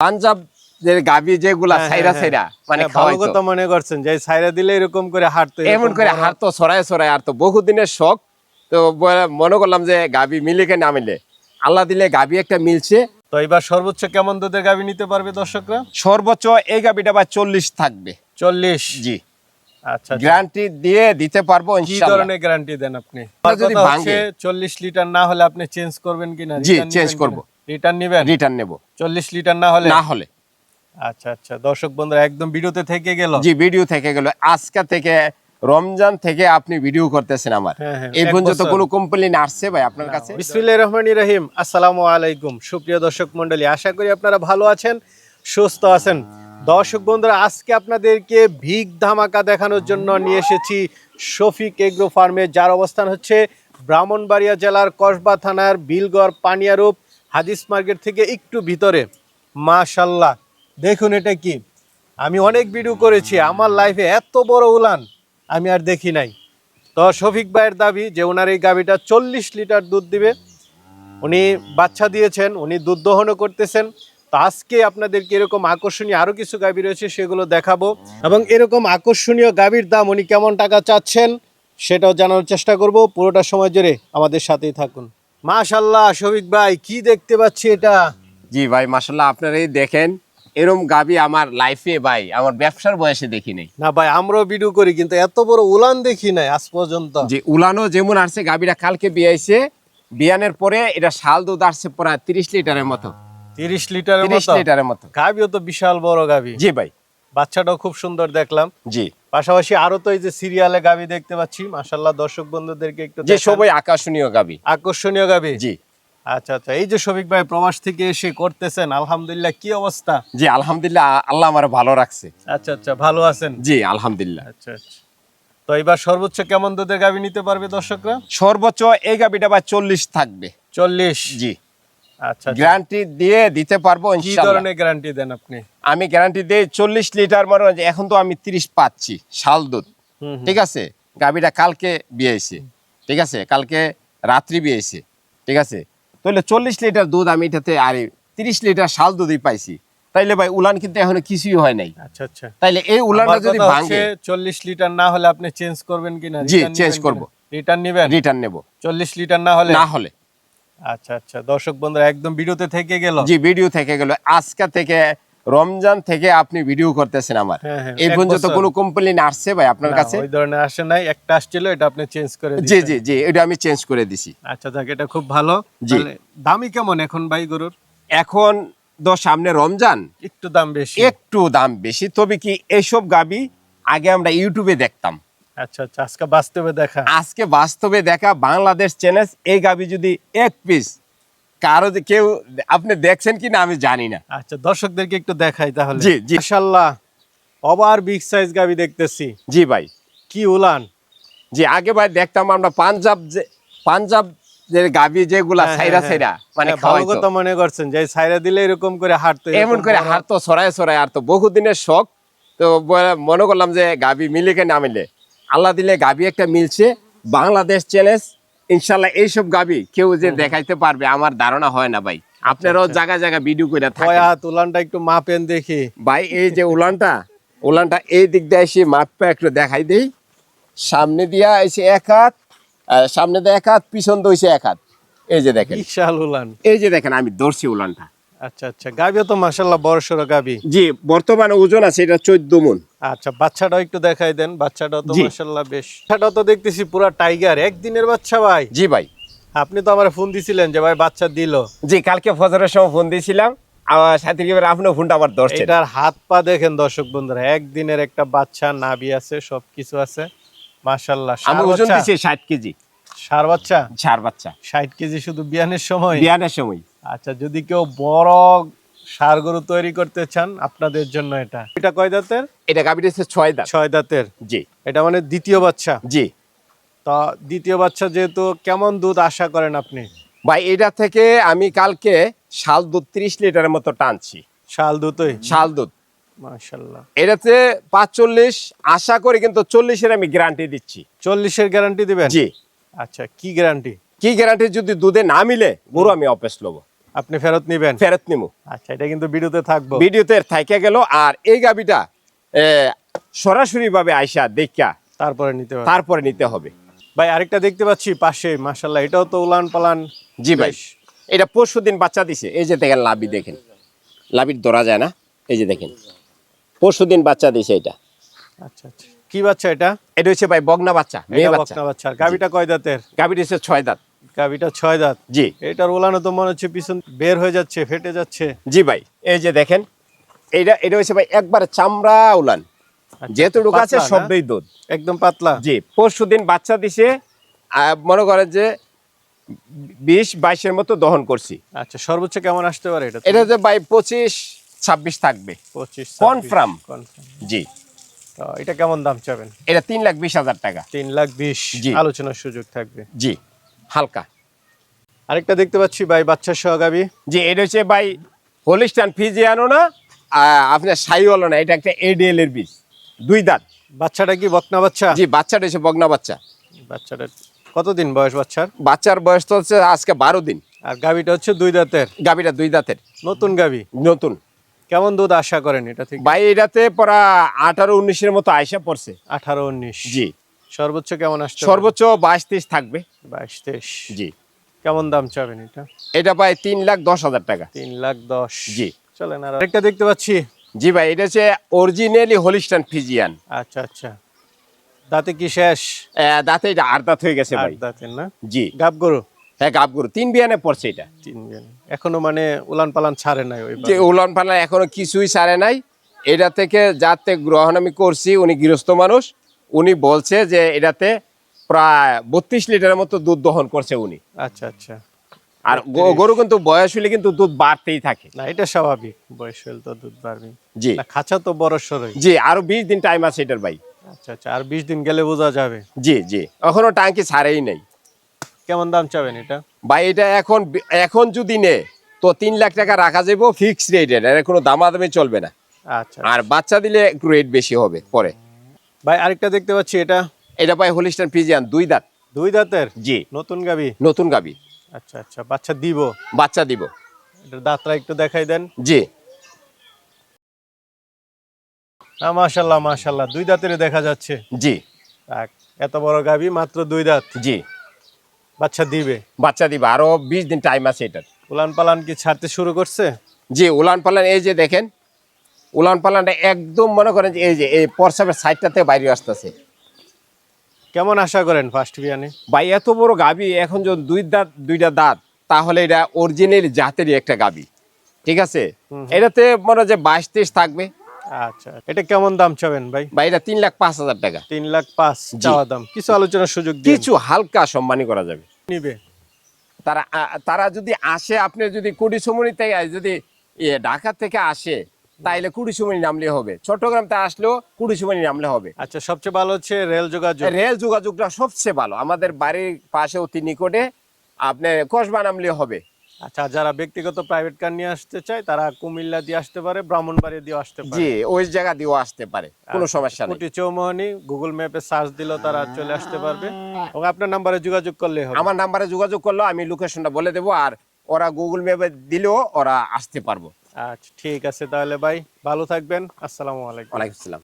পাঞ্জাব যে গাবি যেগুলা হ্যাঁ, সাইরা হ্যাঁ, সাইরা মানে হ্যাঁ, ভালো খাওয়াইতো। কথা মনে করছেন যে সাইরা দিলে এরকম করে হাঁটতো এমন করে হাত তো ছড়ায় ছড়ায় আর তো বহুদিনের শখ। তো মনে করলাম যে গাবি মিলে না মিলে। আল্লাহ দিলে গাবি একটা মিলছে। তো এবার সর্বোচ্চ কেমন দুধের গাভী নিতে পারবে দর্শকরা? সর্বোচ্চ এই গাবিটা বা চল্লিশ থাকবে। চল্লিশ? জি। আচ্ছা আচ্ছা। গ্যারান্টি দিয়ে দিতে পারব কি ধরনের গ্যারান্টি দেন আপনি? যদি ভাঙে? চল্লিশ লিটার না হলে আপনি চেঞ্জ করবেন কিনা? জি, change করব। রিটার্ন নিবেন? রিটার্ন নেব। চল্লিশ লিটার না হলে? না হলে। আচ্ছা আচ্ছা। দর্শক বন্ধুরা একদম ভিডিওতে থেকে গেল। জি ভিডিও থেকে গেল। আজকে থেকে রমজান থেকে আপনি ভিডিও করতেছেন আমার। হ্যাঁ, হ্যাঁ, এই পর্যন্ত কোনো কমপ্লেন আসছে ভাই আপনার কাছে? বিসমিল্লাহ রহমান রহিম। আসসালামু আলাইকুম। সুপ্রিয় দর্শক মন্ডলী আশা করি আপনারা ভালো আছেন সুস্থ আছেন। দর্শক বন্ধুরা আজকে আপনাদেরকে ভিগ ধামাকা দেখানোর জন্য নিয়ে এসেছি শফিক এগ্রো ফার্মে যার অবস্থান হচ্ছে ব্রাহ্মণবাড়িয়া জেলার কসবা থানার বিলগড় পানিয়ারূপ। হাদিস মার্কেট থেকে একটু ভিতরে। মাশাল্লাহ দেখুন এটা কি। আমি অনেক ভিডিও করেছি, আমার লাইফে এত বড় উলান, আমি আর দেখি নাই। তো শফিক ভাইয়ের দাবি যে ওনার এই গাভিটা চল্লিশ লিটার দুধ দিবে। উনি বাচ্চা দিয়েছেন, উনি দুধ দহনও করতেছেন। তো আজকে আপনাদেরকে এরকম আকর্ষণীয় আরও কিছু গাভী রয়েছে, সেগুলো দেখাবো। এবং এরকম আকর্ষণীয় গাভীর দাম উনি কেমন টাকা চাচ্ছেন, সেটাও জানার চেষ্টা করব। পুরোটা সময় জুড়ে আমাদের সাথেই থাকুন। মাশাল্লাহ শফিক ভাই কি দেখতে পাচ্ছি এটা? জি ভাই মাসাল্লাহ আপনারা এই দেখেন। এরম গাবি আমার লাইফে ভাই আমার ব্যবসার বয়সে দেখি নাই। না ভাই আমরাও ভিডিও করি কিন্তু এত বড় উলান দেখি নাই আজ পর্যন্ত। যে উলানো যেমন আসছে গাবিটা কালকে বিয়াইছে। বিয়ানের পরে এটা শাল দুধ আসছে প্রায় তিরিশ লিটারের মতো। তিরিশ লিটারের মতো? লিটারের মতো। গাভিও তো বিশাল বড় গাভী জি ভাই। বাচ্চাটাও খুব সুন্দর দেখলাম। জি। পাশাপাশি আরও তো এই যে সিরিয়ালে গাবি দেখতে পাচ্ছি মাশাল্লাহ দর্শক বন্ধুদেরকে একটু যে। সবাই আকর্ষণীয় গাবি। আকর্ষণীয় গাবি? জি। আচ্ছা আচ্ছা এই যে শফিক ভাই প্রবাস থেকে এসে করতেছেন আলহামদুলিল্লাহ কি অবস্থা? জি আলহামদুলিল্লাহ আল্লাহ আমার ভালো রাখছে। আচ্ছা আচ্ছা ভালো আছেন? জি আলহামদুলিল্লাহ। আচ্ছা আচ্ছা। তো এবার সর্বোচ্চ কেমন দুধের গাবি নিতে পারবে দর্শকরা? সর্বোচ্চ এই গাবিটা বা চল্লিশ থাকবে। চল্লিশ? জি। গ্যারান্টি দিয়ে দিতে পারব কি ধরনের গ্যারান্টি দেন আপনি? আমি গ্যারান্টি চল্লিশ লিটার মনে এখন তো আমি তিরিশ পাচ্ছি শাল দুধ। ঠিক আছে? কালকে বিয়েছে। ঠিক আছে? কালকে রাত্রি বিয়েছে। ঠিক আছে? তাহলে চল্লিশ লিটার দুধ আমি এটাতে আর তিরিশ লিটার শাল দুধই পাইছি। তাইলে ভাই উলান কিন্তু এখনও কিছুই হয় নাই। আচ্ছা আচ্ছা। তাইলে এই উলানটা যদি ভাঙে চল্লিশ লিটার না হলে আপনি চেঞ্জ করবেন কিনা? জি, change করব। রিটার্ন নিবেন? রিটার্ন নেব। চল্লিশ লিটার না হলে? না হলে। আচ্ছা আচ্ছা। দর্শক বন্ধুরা একদম ভিডিওতে থেকে গেল। জি ভিডিও থেকে গেল। আজকে থেকে রমজান থেকে আপনি ভিডিও করতেছেন আমার। হ্যাঁ, হ্যাঁ, এই পর্যন্ত। কোনো কমপ্লেন আসছে ভাই আপনার কাছে? ওই ধরনের আসে নাই। একটা আসছিল এটা আপনি চেঞ্জ করে জি জি জি এটা আমি চেঞ্জ করে দিছি। আচ্ছা যাক এটা খুব ভালো। জি। তাহলে দামই কেমন এখন ভাই গরুর? এখন তো সামনে রমজান। একটু দাম বেশি। একটু দাম বেশি। তবে কি এইসব গাবি আগে আমরা ইউটিউবে দেখতাম। আচ্ছা আচ্ছা আজকে বাস্তবে দেখা। আজকে বাস্তবে দেখা বাংলাদেশ এই গাবি যদি এক পিস কারও যে কেউ আপনি দেখছেন কি না আমি জানি না। আচ্ছা দর্শকদেরকে একটু দেখাই তাহলে। জি, জি। মাশাআল্লাহ ওভার বিগ সাইজ গাবি দেখতেছি। জি ভাই। কি উলান। জি আগে ভাই দেখতাম আমরা পাঞ্জাব যে পাঞ্জাব যে গাবি যেগুলা হ্যাঁ, সাইরা হ্যাঁ, সাইরা মানে হ্যাঁ, ভালো খাওয়াইতো। কথা মনে করছেন যে সাইরা দিলে এরকম করে হাঁটতো এমন করে হাত তো ছড়ায় ছড়ায় আর তো বহুদিনের শখ তো মনে করলাম যে গাবি মিলে কে না মিলে। আল্লাহ দিলে গাবি একটা মিলছে। বাংলাদেশ চ্যালেঞ্জ ইনশাল্লাহ এইসব গাবি কেউ যে দেখাইতে পারবে আমার ধারণা হয় না ভাই। আপনারাও জায়গা জায়গা ভিডিও করে থাকেন। উলানটা একটু মাপেন দেখি। ভাই এই যে উলানটা উলানটা এই দিক দিয়ে এসে মাপটা একটু দেখাই দেই। সামনে দিয়া এসে এক হাত আর সামনে দিয়ে এক হাত পিছন দইছে এক হাত। এই যে দেখেন। বিশাল উলান। এই যে দেখেন আমি ধরছি উলানটা। আচ্ছা আচ্ছা। গাবিও তো বড় সড়ো গাবি। জি বর্তমানে ওজন আছে এটা চোদ্দ মন। আচ্ছা বাচ্চাটাও একটু দেখাই দেন। বাচ্চাটাও তো। বেশ। বাচ্চাটাও তো দেখতেছি পুরা টাইগার। একদিনের বাচ্চা ভাই। জি ভাই। আপনি তো আমার ফোন দিছিলেন যে ভাই বাচ্চা দিল। জি কালকে ফজরের সময় ফোন দিয়েছিলাম। আমার সাথে কি আপনিও ফোনটা আবার ধরছেন। এটার হাত পা দেখেন দর্শক বন্ধুরা একদিনের একটা বাচ্চা নাভি আছে সবকিছু আছে। মাশাআল্লাহ আমি ওজন দিছি ষাট কেজি। সার বাচ্চা? সার বাচ্চা। ষাট কেজি শুধু বিয়ানের সময়? বিয়ানের সময়। আচ্ছা যদি কেউ বড় সার গরু তৈরি করতে চান আপনাদের জন্য এটা। এটা কয় দাঁতের? এটা গাবিটা হচ্ছে ছয় দাঁত। ছয় দাঁতের। জি। এটা মানে দ্বিতীয় বাচ্চা? জি। তা দ্বিতীয় বাচ্চা যেহেতু কেমন দুধ আশা করেন আপনি? ভাই এটা থেকে আমি কালকে শাল দুধ ত্রিশ লিটারের মতো টানছি। শাল দুধই? শাল দুধ। মাশাল্লাহ। এটাতে পাঁচচল্লিশ আশা করি কিন্তু চল্লিশের আমি গ্যারান্টি দিচ্ছি। চল্লিশের গ্যারান্টি দিবেন? জি। আচ্ছা কি গ্যারান্টি কি গ্যারান্টি যদি দুধে না মিলে গরু আমি অপেস লব। আপনি ফেরত নিবেন। ফেরত নিমু। আচ্ছা এটা কিন্তু ভিডিওতে থাকব। ভিডিওতে থাইকে গেল আর এই গাবিটা সরাসরি ভাবে আইসা দেখা তারপরে নিতে হবে। তারপরে নিতে হবে। ভাই আরেকটা দেখতে পাচ্ছি পাশে মাশাল্লাহ এটাও তো উলান পালান। জি ভাই এটা পরশু দিন বাচ্চা দিছে। এই যে দেখেন লাভি দেখেন। লাভির ধরা যায় না? এই যে দেখেন। পরশু দিন বাচ্চা দিছে এটা। আচ্ছা আচ্ছা। কি বাচ্চা এটা? এটা হচ্ছে ভাই বগনা বাচ্চা মেয়ে বাচ্চা। বাচ্চা। গাবিটা কয় দাঁতের? গাবির হচ্ছে ছয় দাঁত। গাবিটা ছয় দাঁত। জি। এটার উলানো তো মনে হচ্ছে পিছন বের হয়ে যাচ্ছে ফেটে যাচ্ছে। জি ভাই এই যে দেখেন এইটা এটা হচ্ছে ভাই একবার চামড়া আচ্ছা, যেহেতু আছে সবই দুধ। একদম পাতলা। জি পরশু দিন বাচ্চা দিছে মনে করেন যে বিশ বাইশের মতো দহন করছি। আচ্ছা সর্বোচ্চ কেমন আসতে পারে এটা? এটা যে ভাই পঁচিশ ছাব্বিশ থাকবে। পঁচিশ কনফার্ম। জি। তো এটা কেমন দাম চাবেন? এটা তিন লাখ বিশ হাজার টাকা। তিন লাখ বিশ। জি। আলোচনার সুযোগ থাকবে। জি। হালকা। আরেকটা দেখতে পাচ্ছি ভাই বাচ্চা সহ গাবি। জি এটা হচ্ছে ভাই হোলিস্টান ফিজিয়ানো না? আপনার সাইওয়ালো না এটা একটা এডিএল এর বীজ। দুই দাঁত। বাচ্চাটা কি বকনা বাচ্চা? জি বাচ্চাটা হচ্ছে বগনা বাচ্চা। বাচ্চাটা কতদিন বয়স বাচ্চার? বাচ্চার বয়স তো হচ্ছে আজকে বারো দিন। আর গাবিটা হচ্ছে দুই দাঁতের? গাবিটা দুই দাঁতের। নতুন গাবি? নতুন। কেমন দুধ আশা করেন এটা থেকে? ভাই এটাতে পরা আঠারো উনিশের মতো আয়সা পড়ছে। আঠারো উনিশ। জি। সর্বোচ্চ কেমন আসছে সর্বোচ্চ বাইশ তেইশ থাকবে। বাইশ তেইশ জি। কেমন দাম চাবেন এটা? এটা ভাই তিন লাখ দশ হাজার টাকা। তিন লাখ দশ। জি। চলেন আর আরেকটা দেখতে পাচ্ছি। জি ভাই এটা হচ্ছে অরিজিনালি হোলিস্টান ফিজিয়ান আচ্ছা আচ্ছা। দাঁতে কি শেষ? দাঁতে এটা আট দাঁত হয়ে গেছে ভাই। দাঁতের না? জি। গাব গরু? হ্যাঁ গাবগুরু তিন বিয়ানে পড়ছে এটা। তিন বিয়ান। এখনও মানে উলান পালান ছাড়ে নাই ওই যে উলন পালন এখনও কিছুই ছাড়ে নাই। এটা থেকে যাতে গ্রহণ আমি করছি উনি গৃহস্থ মানুষ। উনি বলছে যে এটাতে প্রায় বত্রিশ লিটারের মতো দুধ দহন করছে উনি। আচ্ছা আচ্ছা। আর গরু কিন্তু বয়স হলে কিন্তু দুধ বাড়তেই থাকে। না এটা স্বাভাবিক বয়স হলে তো দুধ বাড়বে জি। খাঁচা তো বড় সরই। জি আরও বিশ দিন টাইম আছে এটার ভাই। আচ্ছা আচ্ছা আর বিশ দিন গেলে বোঝা যাবে। জি জি এখনও টাঙ্কি ছাড়েই নাই। কেমন দাম চাবেন এটা? ভাই এটা এখন এখন যদি নে তো তিন লাখ টাকা রাখা যাব ফিক্স রেটের এর কোনো দামাদামি চলবে না। আচ্ছা আর বাচ্চা দিলে একটু রেট বেশি হবে পরে। ভাই আরেকটা দেখতে পাচ্ছি এটা? এটা ভাই হোলিস্টান ফিজিয়ান দুই দাঁত। দুই দাঁতের? জি। নতুন গাবি? নতুন গাবি। আচ্ছা আচ্ছা বাচ্চা দিব। বাচ্চা দিব। এটা দাঁতরা একটু দেখাই দেন। জি। না মাশাল্লাহ মাশাল্লাহ দুই দাঁতের দেখা যাচ্ছে। জি। যাক, এত বড় গাবি মাত্র দুই দাঁত। জি। বাচ্চা দিবে? বাচ্চা দিবে আরও বিশ দিন টাইম আছে এটার। উলান পালান কি ছাড়তে শুরু করছে? জি উলান পালান এই যে দেখেন উলান পালানটা একদম মনে করেন যে এই যে এই পরসাবের সাইডটাতে বাইরে আসতেছে। কেমন আশা করেন ফার্স্ট বিয়ানে ভাই এত বড় গাবি এখন যদি দুই দাঁত দুইটা দাঁত তাহলে এটা অরিজিনাল জাতেরই একটা গাবি। ঠিক আছে? এটাতে মনে হয় যে বাইশ তেইশ থাকবে। আচ্ছা এটা কেমন দাম চাবেন ভাই? বা এটা তিন লাখ পাঁচ হাজার টাকা। তিন লাখ পাঁচ চাওয়া দাম। কিছু আলোচনার সুযোগ কিছু হালকা সম্মানী করা যাবে। নিবে। তারা তারা যদি আসে আপনি যদি কুড়ি সমনি থেকে যদি ঢাকা থেকে আসে তাইলে কুড়ি সমনি নামলে হবে। চট্টগ্রাম থেকে আসলেও কুড়ি সমনি নামলে হবে। আচ্ছা সবচেয়ে ভালো হচ্ছে রেল যোগাযোগ। রেল যোগাযোগটা সবচেয়ে ভালো। আমাদের বাড়ির পাশে অতি নিকটে আপনি কসবা নামলে হবে। আচ্ছা যারা ব্যক্তিগত প্রাইভেট কার নিয়ে আসতে চায় তারা কুমিল্লা দিয়ে আসতে পারে ব্রাহ্মণবাড়িয়া দিয়ে আসতে পারে। জি ওই জায়গা দিয়েও আসতে পারে কোনো সমস্যা নেই। কোটি চৌমোহনী গুগল ম্যাপে সার্চ দিলেও তারা চলে আসতে পারবে। এবং আপনার নাম্বারে যোগাযোগ করলে হবে। আমার নাম্বারে যোগাযোগ করল আমি লোকেশনটা বলে দেবো আর ওরা গুগল ম্যাপে দিলেও ওরা আসতে পারব। আচ্ছা ঠিক আছে তাহলে ভাই ভালো থাকবেন। আসসালামু আলাইকুম। ওয়ালাইকুম আসসালাম।